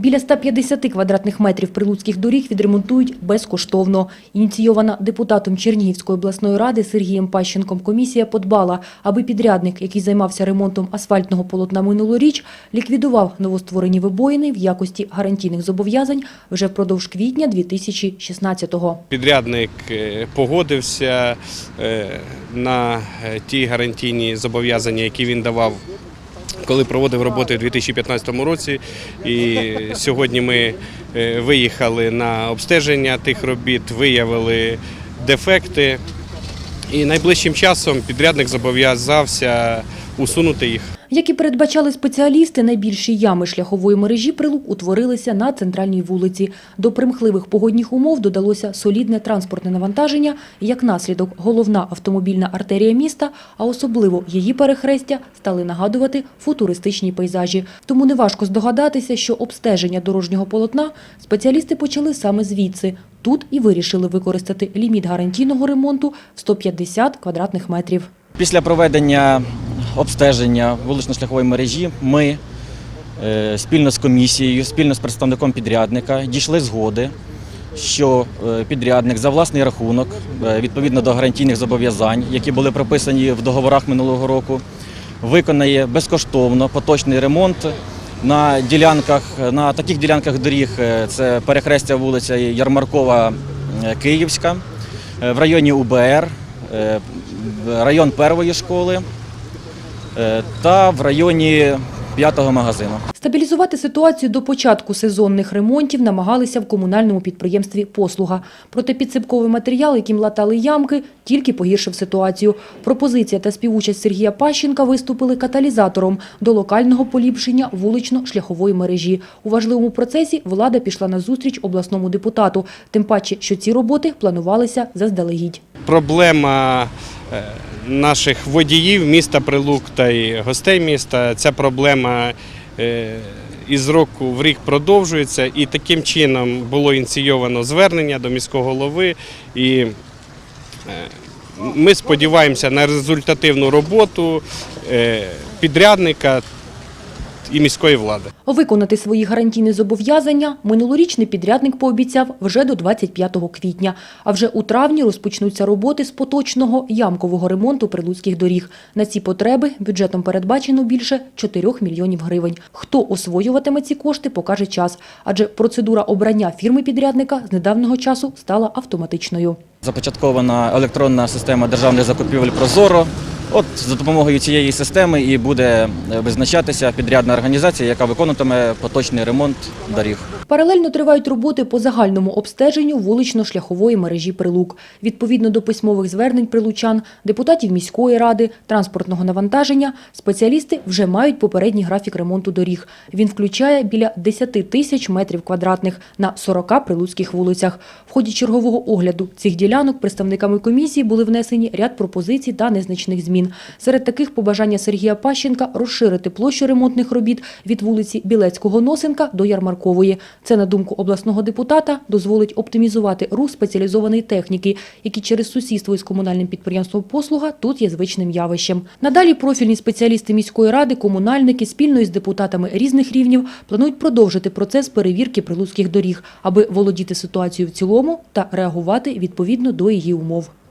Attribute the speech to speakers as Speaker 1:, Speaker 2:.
Speaker 1: Біля 150 квадратних метрів прилуцьких доріг відремонтують безкоштовно. Ініційована депутатом Чернігівської обласної ради Сергієм Пащенком комісія подбала, аби підрядник, який займався ремонтом асфальтного полотна минулоріч, ліквідував новостворені вибоїни в якості гарантійних зобов'язань вже впродовж квітня 2016-го.
Speaker 2: Підрядник е, погодився е, на е, ті гарантійні зобов'язання, які він давав. Коли проводив роботи у 2015 році, і сьогодні ми е, виїхали на обстеження тих робіт, виявили дефекти, і найближчим часом підрядник зобов'язався усунути їх.
Speaker 1: Як і передбачали спеціалісти, найбільші ями шляхової мережі прилук утворилися на центральній вулиці. До примхливих погодних умов додалося солідне транспортне навантаження, як наслідок головна автомобільна артерія міста, а особливо її перехрестя, стали нагадувати футуристичні пейзажі. Тому неважко здогадатися, що обстеження дорожнього полотна спеціалісти почали саме звідси. Тут і вирішили використати ліміт гарантійного ремонту в 150 квадратних метрів.
Speaker 3: Після проведення обстеження вулично-шляхової мережі ми е, спільно з комісією, спільно з представником підрядника дійшли згоди, що е, підрядник за власний рахунок, е, відповідно до гарантійних зобов'язань, які були прописані в договорах минулого року, виконає безкоштовно поточний ремонт на ділянках, на таких ділянках доріг. Це перехрестя вулиця Ярмаркова Київська, в районі УБР, район першої школи та в районі п'ятого магазину.
Speaker 1: Стабілізувати ситуацію до початку сезонних ремонтів намагалися в комунальному підприємстві «Послуга». Проте підсипковий матеріал, яким латали ямки, тільки погіршив ситуацію. Пропозиція та співучасть Сергія Пащенка виступили каталізатором до локального поліпшення вулично-шляхової мережі. У важливому процесі влада пішла на зустріч обласному депутату, тим паче, що ці роботи планувалися заздалегідь.
Speaker 2: Проблема е, наших водіїв міста Прилук та й гостей міста. Ця проблема е, із року в рік продовжується, і таким чином було ініційовано звернення до міського голови. І е, ми сподіваємося на результативну роботу е, підрядника і міської влади.
Speaker 1: Виконати свої гарантійні зобов'язання минулорічний підрядник пообіцяв вже до 25 квітня. А вже у травні розпочнуться роботи з поточного ямкового ремонту прилуцьких доріг. На ці потреби бюджетом передбачено більше 4 мільйонів гривень. Хто освоюватиме ці кошти, покаже час. Адже процедура обрання фірми-підрядника з недавнього часу стала автоматичною.
Speaker 3: Започаткована електронна система державних закупівель Прозоро. От за допомогою цієї системи і буде е, визначатися підрядна організація, яка виконуватиме поточний ремонт доріг.
Speaker 1: Паралельно тривають роботи по загальному обстеженню вулично-шляхової мережі Прилук. Відповідно до письмових звернень прилучан, депутатів міської ради, транспортного навантаження, спеціалісти вже мають попередній графік ремонту доріг. Він включає біля 10 тисяч метрів квадратних на 40 прилуцьких вулицях. В ході чергового огляду цих ділянок представниками комісії були внесені ряд пропозицій та незначних змін. Серед таких побажання Сергія Пащенка розширити площу ремонтних робіт від вулиці Білецького-Носенка до Ярмаркової. Це, на думку обласного депутата, дозволить оптимізувати рух спеціалізованої техніки, які через сусідство із комунальним підприємством «Послуга» тут є звичним явищем. Надалі профільні спеціалісти міської ради, комунальники спільно із депутатами різних рівнів планують продовжити процес перевірки прилуцьких доріг, аби володіти ситуацією в цілому та реагувати відповідно до її умов.